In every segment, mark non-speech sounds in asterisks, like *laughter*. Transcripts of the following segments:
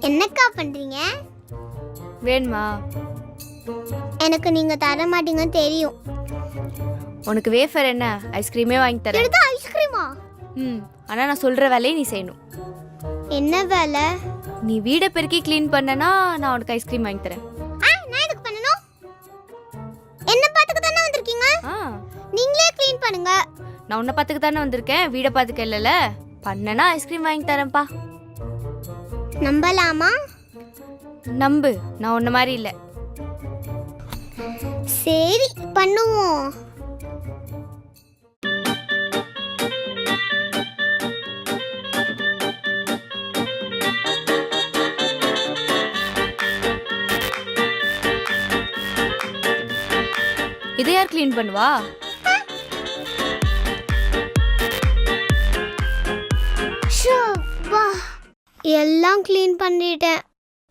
என்னக்கா பண்றீங்க? வேணுமா? எனக்கு நீங்க தர மாட்டீங்கன்னு தெரியும். உனக்கு வேஃபர் என்ன? ஐஸ்கிரீமே வாங்கி தரேன். எடுத்து ஐஸ்கிரீமா ம் ஆனால் நான் சொல்கிற வேலையை நீ செய்யணும். என்ன வேலை? நீ வீடை பெருக்கி க்ளீன் பண்ணனா நான் உனக்கு ஐஸ்கிரீம் வாங்கி தரேன். ஆ நான் எதுக்கு பண்ணணும்? என்ன பாத்துக்கு தானே வந்திருக்கீங்க? ஆ. நீங்களே க்ளீன் பண்ணுங்க. நான் உன்னை பார்த்துக்க தானே வந்திருக்கேன். வீடை பார்த்துக்க இல்லைல்ல? பண்ணனா ஐஸ்கிரீம் வாங்கி தரேன்ப்பா. நம்பலாமா? நம்பு. நான் உன்ன மாதிரி இல்லை. சரி பண்ணுவோம். இதை யார் க்ளீன் பண்ணுவா? எல்லாம் க்ளீன் பண்ணிட்டேன்.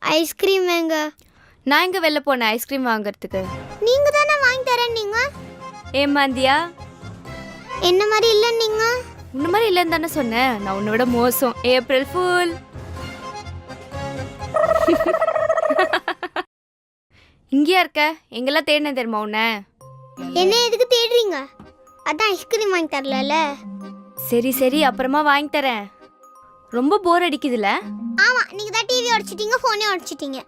ஐஸ்கிரீம் எங்க நான் எங்கே வெளில போனேன்? ஐஸ்கிரீம் வாங்குறதுக்கு. நீங்க தானே வாங்கி தரேன் நீங்க? ஏமாந்தியா என்ன மாதிரி இல்ல நீங்க? உன்ன மாதிரி இல்லைன்னு தானே சொன்னேன். நான் உன்னை விட மோசம். ஏப்ரல் ஃபூல் *laughs* இங்கேயா இருக்க? எங்கெல்லாம் தேடினேன் தெரியுமா உன்னை? என்ன எதுக்கு தேடுறீங்க? அதான் ஐஸ்கிரீம் வாங்கி தரல சரி சரி. அப்புறமா வாங்கி தரேன். ரொம்ப போர் அடிக்குதுல? ஆமா நீங்க தான் டிவி உடைச்சிட்டீங்க போனே உடைச்சிட்டீங்க.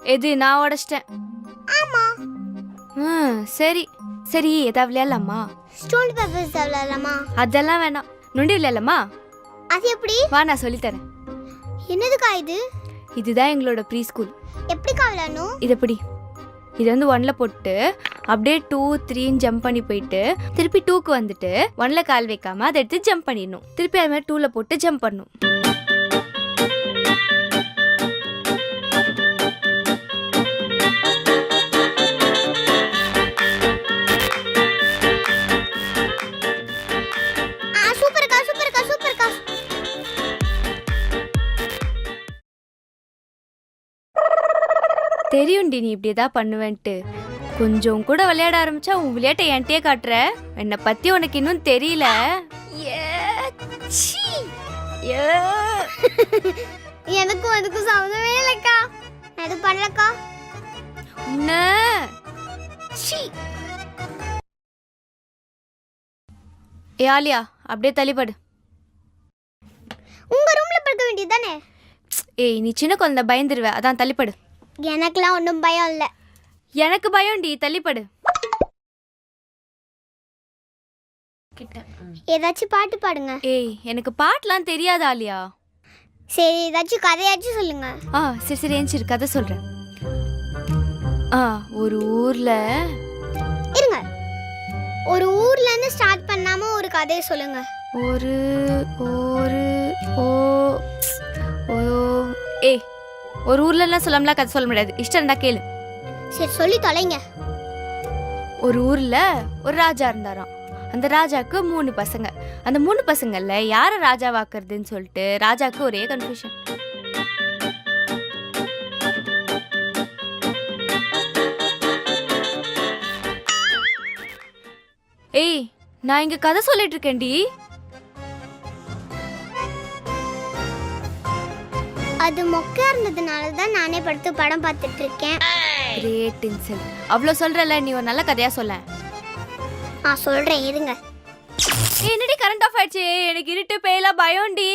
எது நான் உடச்சிட்டேன். ஆமா. ம் சரி. சரி எதாவது விளையாடலாமா? ஸ்டோன் பேப்பர்ஸ் விளையாடலாமா? அதெல்லாம் வேணாம். நொண்டி விளையாடலாமா? அது எப்படி? வா நான் சொல்லித்தரேன். என்னதுக்கா இது? இதுதான் எங்களோட ப்ரீ ஸ்கூல் எப்படிக்கா விளையாடணும்? இது எப்படி இது வந்து ஒன்ல போட்டு அப்படியே டூ த்ரீன்னு ஜம்ப் பண்ணி போயிட்டு திருப்பி டூக்கு வந்துட்டு ஒன்ல கால் வைக்காம அதை எடுத்து ஜம்ப் பண்ணிடணும். திருப்பி அது மாதிரி டூல போட்டு ஜம்ப் பண்ணணும். தெரியும்டி நீ இப்படி தான் பண்ணுவேன்ட்டு. கொஞ்சம் கூட விளையாட ஆரம்பிச்சா உன் விளையாட்டை என்கிட்டயே காட்டுற. என்னை பத்தி உனக்கு இன்னும் தெரியல. எனக்கும் அதுக்கும் சம்மந்தமே இல்லைக்கா. எதுவும் பண்ணலக்கா. உன்ன. சீ. ஏ ஆலியா அப்படியே தள்ளிப்படு. உங்க ரூம்ல படுக்க வேண்டியது தானே? ஏய் நீ சின்ன குழந்தை பயந்துருவ. அதான் தள்ளிப்படு. எனக்கெல்லாம் ஒன்றும் பயம் இல்லை. எனக்கு பயம்டி தள்ளிப்படு. ஏதாச்சும் பாட்டு பாடுங்க. ஏய் எனக்கு பாட்டெலாம் தெரியாது ஆலியா? சரி ஏதாச்சும் கதையாச்சும் சொல்லுங்க. ஆ சரி சரி ஏஞ்சிரு கதை சொல்கிறேன் ஆ ஒரு ஊரில் இருங்க. ஒரு ஊர்ல இருந்து ஸ்டார்ட் பண்ணாம ஒரு கதையை சொல்லுங்க. ஒரு ஒரு ஒரு ஊர்லலாம் சொல்லாமலாம் கதை சொல்ல முடியாது. இஷ்டம் இருந்தா கேளு. சரி சொல்லி தொலைங்க. ஒரு ஊரில் ஒரு ராஜா இருந்தாராம். அந்த ராஜாக்கு மூணு பசங்க. அந்த மூணு பசங்கள்ல யாரை ராஜாவாக்குறதுன்னு சொல்லிட்டு ராஜாக்கு ஒரே கன்ஃபியூஷன் ஏய் நான் இங்க கதை சொல்லிட்டு இருக்கேன்டி. அது மொக்கையா இருந்ததுனால தான் நானே படுத்து படம் பார்த்துட்டு இருக்கேன் கிரேட் இன்சல்ட் அவ்வளோ சொல்றல நீ ஒரு நல்ல கதையா சொல்ல. நான் சொல்றேன் இருங்க. ஏய், என்னடி கரண்ட் ஆஃப் ஆயிடுச்சு? எனக்கு இருட்டு பேயலாம் பயம்டி